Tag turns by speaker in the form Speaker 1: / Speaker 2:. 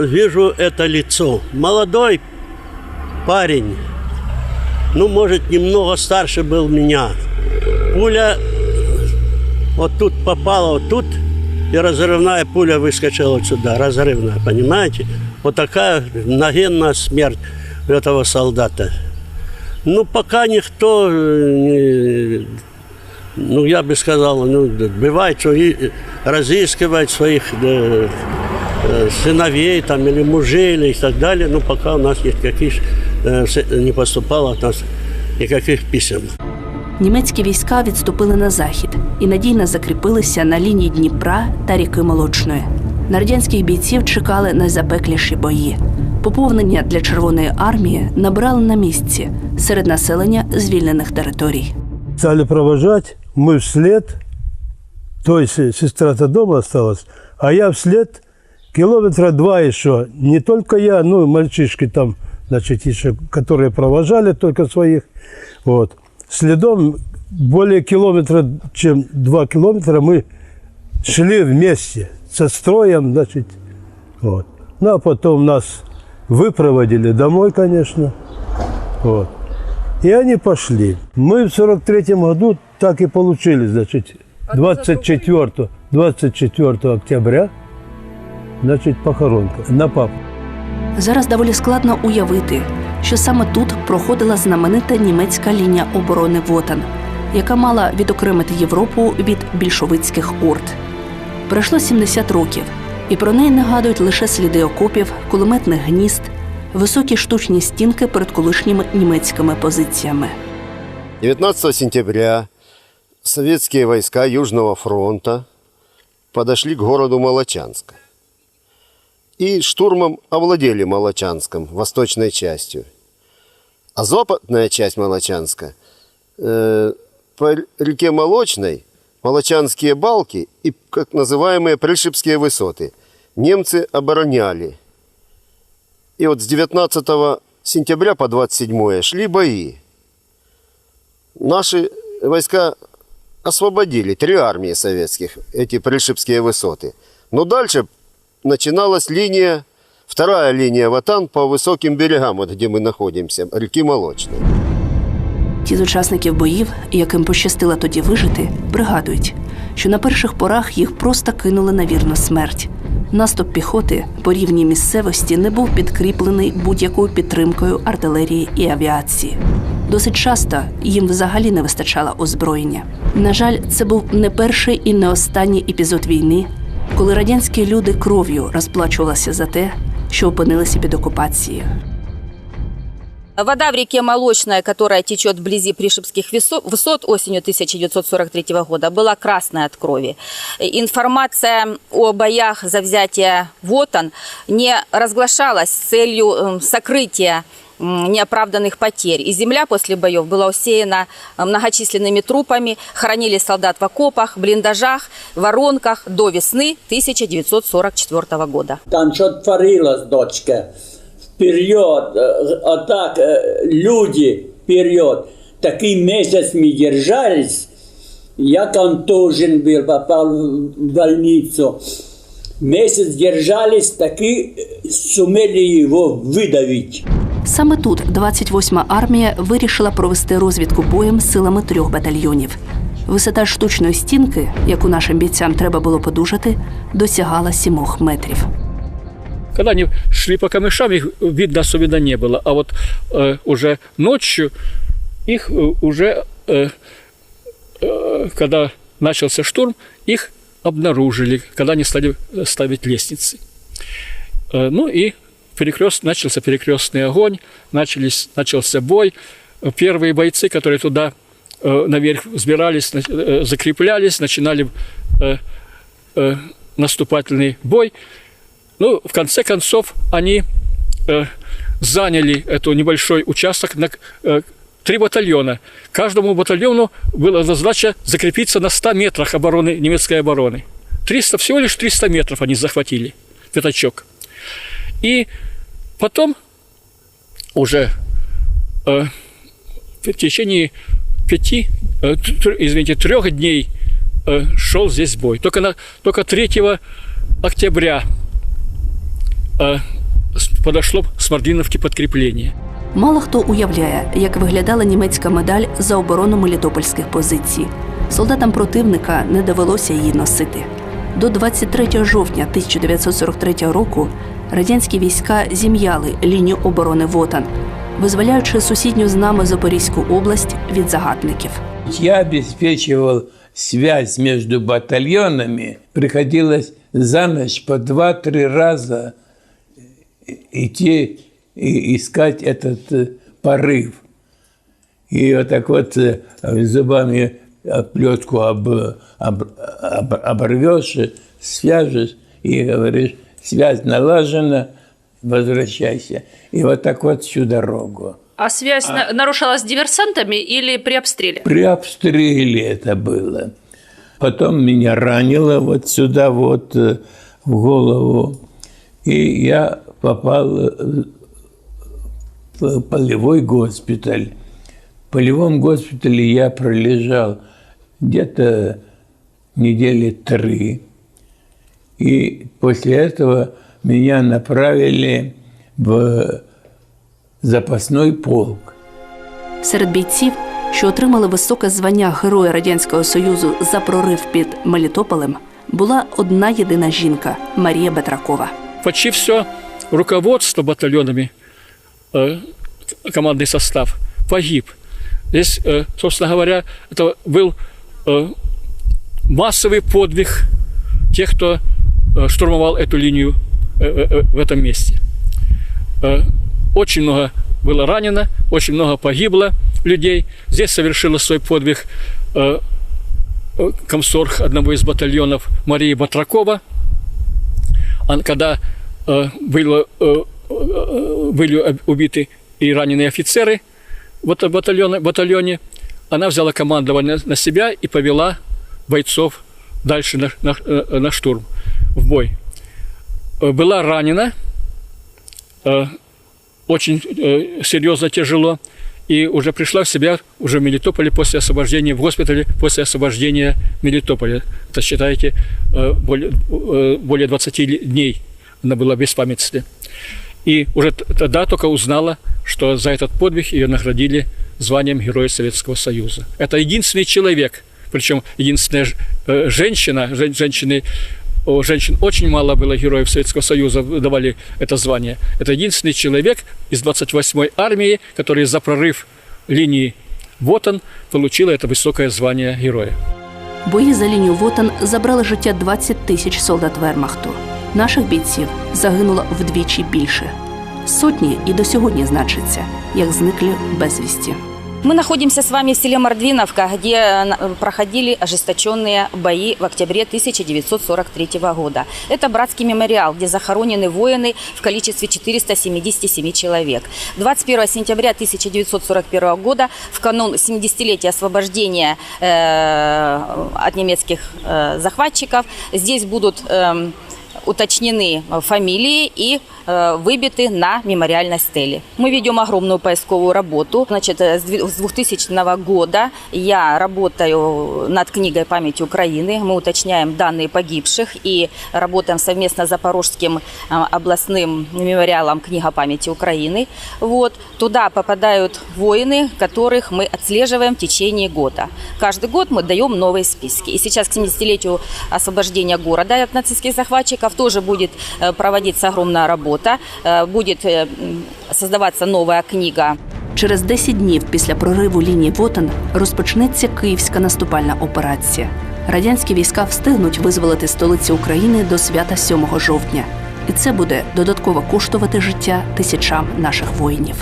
Speaker 1: вижу это лицо. Молодой парень, ну, может, немного старше был меня. Пуля вот тут попала, вот тут, и разрывная пуля выскочила вот сюда, разрывная, понимаете? Вот такая нагенная смерть этого солдата. Ну, пока никто, э, не- ну, я бы сказал, ну, бывает, что и разыскивает своих э, сыновей там, или мужей, или и так далее, но пока у нас никаких, э, с- не поступало от нас никаких писем.
Speaker 2: Німецькі війська відступили на захід і надійно закріпилися на лінії Дніпра та ріки Молочної. На радянських бійців чекали найзапекліші бої. Поповнення для Червоної армії набрали на місці серед населення звільнених територій.
Speaker 3: Стали провожать, мы вслед, то есть э, сестра-то дома осталась, а я вслед километра два еще. Не только я, ну мальчишки там, значит, еще, которые провожали только своих. Вот. Следом более километра, чем два километра мы шли вместе со строем, значит, вот. Ну, а потом нас выпроводили домой, конечно. Вот. И они пошли. Мы в 43 году так и получили, значит, 24, 24 октября, значит, похоронка на папу.
Speaker 2: Зараз доволі складно уявити, що саме тут проходила знаменита німецька лінія оборони Вотан, яка мала відокремити Європу від більшовицьких орд. Пройшло 70 років, і про неї нагадують лише сліди окопів, кулеметних гнізд, високі штучні стінки перед колишніми німецькими позиціями.
Speaker 4: 19 сентября советские войска Южного фронта подошли к городу Молочанск. И штурмом овладели Молочанском, восточной частью. А западная часть Молочанска э, по реке Молочной, Молочанские балки и как называемые Пришибские высоты немцы обороняли. И вот с 19 сентября по 27 шли бои. Наши войска освободили три армии советских, эти Пришибские высоты. Но дальше начиналась линия, вторая линия Ватан по высоким берегам, вот где мы находимся, реки Молочной.
Speaker 2: Ті з учасників боїв, яким пощастило тоді вижити, пригадують, що на перших порах їх просто кинули на вірну смерть. Наступ піхоти по рівній місцевості не був підкріплений будь-якою підтримкою артилерії і авіації. Досить часто їм взагалі не вистачало озброєння. На жаль, це був не перший і не останній епізод війни, коли радянські люди кров'ю розплачувалися за те, що опинилися під окупацією.
Speaker 5: Вода в реке Молочная, которая течет вблизи Пришибских высо- высот осенью 1943 года, была красной от крови. Э, Информация о боях за взятие Вотан не разглашалась с целью эм, сокрытия м, неоправданных потерь. И земля после боев была усеяна э, многочисленными трупами, хоронили солдат в окопах, блиндажах, воронках до весны 1944 года.
Speaker 6: Там що творилось, дочка. Вперед, э, а так э, люди вперед. Такий месяц мы держались. Я контужен был, попал в больницу. Месяц держались, таки сумели его выдавить.
Speaker 2: Саме тут 28-ма армія вирішила провести розвідку боєм силами трьох батальйонів. Висота штучної стінки, яку нашим бійцям треба було подужати, досягала сімох метрів.
Speaker 7: Когда они шли по камышам, их видно особенно не было. А вот э, уже ночью их э, уже, э, э, когда начался штурм, их обнаружили, когда они стали ставить лестницы. Э, ну и перекрест, начался перекрестный огонь, начались, начался бой. Первые бойцы, которые туда э, наверх взбирались, э, закреплялись, начинали э, э, наступательный бой. Ну, в конце концов, они э, заняли этот небольшой участок на э, три батальона. Каждому батальону была задача закрепиться на 100 метрах обороны, немецкой обороны. 300, всего лишь 300 метров они захватили, пятачок. И потом уже э, в течение пяти, э, тр- извините, трех дней э, шел здесь бой. Только, на, только 3 октября э, с- подошло с Мордвиновки подкрепление.
Speaker 2: Мало хто уявляє, як виглядала німецька медаль за оборону мелітопольських позицій. Солдатам противника не довелося її носити. До 23 жовтня 1943 року радянські війська зім'яли лінію оборони Вотан, визволяючи сусідню з нами Запорізьку область від загарбників.
Speaker 8: Я обеспечивал связь между батальонами. Приходилось за ночь по два-три раза идти и искать этот э, порыв. И вот так вот э, зубами плетку об, об, об- оборвешь, свяжешь и говоришь, связь налажена, возвращайся. И вот так вот всю дорогу.
Speaker 2: А связь нарушалась с диверсантами или при обстреле?
Speaker 8: При обстреле это было. Потом меня ранило вот сюда вот э, в голову. И я попал э, в полевой госпиталь. В полевом госпитале я пролежал где-то недели три. И после этого меня направили в запасной полк.
Speaker 2: Серед бійців, що отримали високе звання Героя Радянського Союзу за прорив під Мелітополем, була одна єдина жінка Марія Бетракова.
Speaker 7: Почти все руководство батальонами, э, командный состав погиб. Здесь, э, собственно говоря, это был э, массовый подвиг тех, кто э, Штурмовал эту линию э, э, в этом месте. Э, Очень много было ранено, очень много погибло людей. Здесь совершила свой подвиг э, э, комсорг одного из батальонов Марии Батракова. Когда э, было, э, э, были убиты и раненые офицеры в батальоне, она взяла командование на себя и повела бойцов дальше на, на, э, на штурм, в бой. Э, Была ранена, э, очень э, серьезно тяжело, и уже пришла в себя уже в Мелитополе после освобождения, в госпитале после освобождения Мелитополя. Это, считайте, более, более 20 ли- дней она была в беспамятстве. И уже тогда только узнала, что за этот подвиг ее наградили званием Героя Советского Союза. Это единственный человек, причем единственная женщина, жен- женщины, у женщин очень мало было героев Советского Союза, давали это звание. Это единственный человек из 28-й армии, который за прорыв линии Вотан получила это высокое звание героя.
Speaker 2: Бої за лінію Вотан забрали життя 20 тисяч солдат Вермахту. Наших бійців загинуло вдвічі більше. Сотні і до сьогодні значаться, як зниклі безвісті.
Speaker 5: Мы находимся с вами в селе Мордвиновка, где э, проходили ожесточенные бои в октябре 1943 года. Это братский мемориал, где захоронены воины в количестве 477 человек. 21 сентября 1941 года, в канун 70-летия освобождения э, от немецких э, захватчиков, здесь будут эм, уточнены э, фамилии и э, выбиты на мемориальной стеле. Мы ведем огромную поисковую работу. Значит, э, с две- с 2000 года я работаю над книгой памяти Украины. Мы уточняем данные погибших и работаем совместно с Запорожским областным мемориалом «Книга памяти Украины». Вот. Туда попадают воины, которых мы отслеживаем в течение года. Каждый год мы даем новые списки. И сейчас к 70-летию освобождения города от нацистских захватчиков тоже будет э, проводиться огромная работа. Э, Будет э, м, создаваться новая книга
Speaker 2: Через 10 днів після прориву лінії Вотан розпочнеться київська наступальна операція. Радянські війська встигнуть визволити столицю України до свята 7 жовтня. І це буде додатково коштувати життя тисячам наших воїнів.